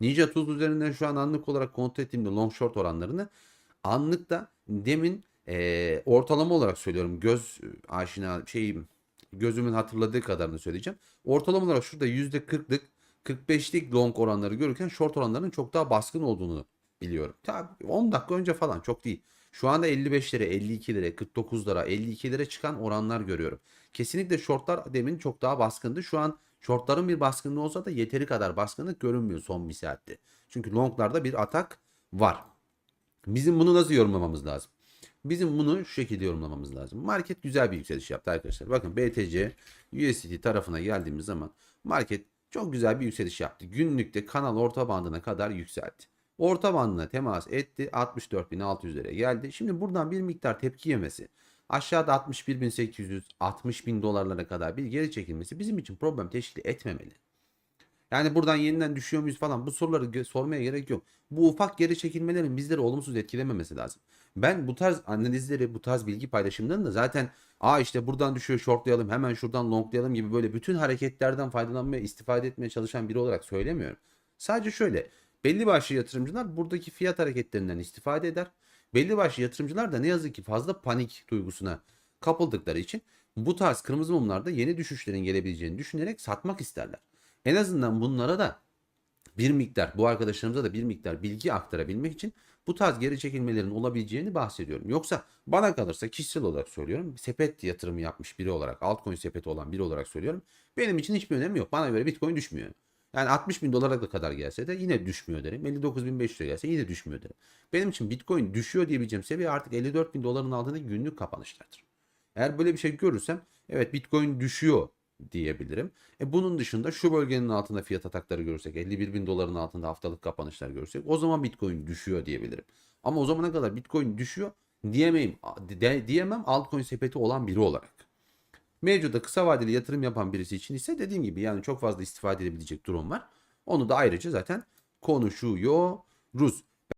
Ninja Tools üzerinden şu an anlık olarak kontrol ettiğimde long short oranlarını anlıkta demin eee, ortalama olarak söylüyorum. Göz e, aşina şeyim gözümün hatırladığı kadarını söyleyeceğim. Ortalama olarak şurada %40'lık 45'lik long oranları görürken short oranlarının çok daha baskın olduğunu biliyorum. Tabii 10 dakika önce falan çok değil. Şu anda 55 lira, 52 lira, 49 lira, 52 lira çıkan oranlar görüyorum. Kesinlikle shortlar demin çok daha baskındı. Şu an shortların bir baskınlığı olsa da yeteri kadar baskınlık görünmüyor son bir saatte. Çünkü longlarda bir atak var. Bizim bunu nasıl yorumlamamız lazım? Bizim bunu şu şekilde yorumlamamız lazım. Market güzel bir yükseliş yaptı arkadaşlar. Bakın BTC USDT tarafına geldiğimiz zaman market çok güzel bir yükseliş yaptı. Günlükte kanal orta bandına kadar yükseldi. Orta bandına temas etti. 64.600 liraya geldi. Şimdi buradan bir miktar tepki yemesi. Aşağıda 61.800, 60.000 dolarlara kadar bir geri çekilmesi bizim için problem teşkil etmemeli. Yani buradan yeniden düşüyor muyuz falan bu soruları sormaya gerek yok. Bu ufak geri çekilmelerin bizleri olumsuz etkilememesi lazım. Ben bu tarz analizleri, bu tarz bilgi paylaşımlarını da zaten aa işte buradan düşüyor shortlayalım, hemen şuradan longlayalım gibi böyle bütün hareketlerden faydalanmaya, istifade etmeye çalışan biri olarak söylemiyorum. Sadece şöyle, belli başlı yatırımcılar buradaki fiyat hareketlerinden istifade eder. Belli başlı yatırımcılar da ne yazık ki fazla panik duygusuna kapıldıkları için bu tarz kırmızı mumlarda yeni düşüşlerin gelebileceğini düşünerek satmak isterler. En azından bunlara da bir miktar bu arkadaşlarımıza da bir miktar bilgi aktarabilmek için bu tarz geri çekilmelerin olabileceğini bahsediyorum. Yoksa bana kalırsa kişisel olarak söylüyorum. Sepet yatırımı yapmış biri olarak, altcoin sepeti olan biri olarak söylüyorum. Benim için hiçbir önemi yok. Bana göre Bitcoin düşmüyor. Yani 60 bin dolara da kadar gelse de yine düşmüyor derim. 59.500 lira gelse yine düşmüyor derim. Benim için Bitcoin düşüyor diyebileceğim seviye artık 54 bin doların altındaki günlük kapanışlardır. Eğer böyle bir şey görürsem evet Bitcoin düşüyor diyebilirim. E bunun dışında şu bölgenin altında fiyat atakları görürsek 51 bin doların altında haftalık kapanışlar görürsek o zaman Bitcoin düşüyor diyebilirim. Ama o zamana kadar Bitcoin düşüyor diyemeyim, de- diyemem altcoin sepeti olan biri olarak. Mevcuda kısa vadeli yatırım yapan birisi için ise dediğim gibi yani çok fazla istifade edebilecek durum var. Onu da ayrıca zaten konuşuyoruz.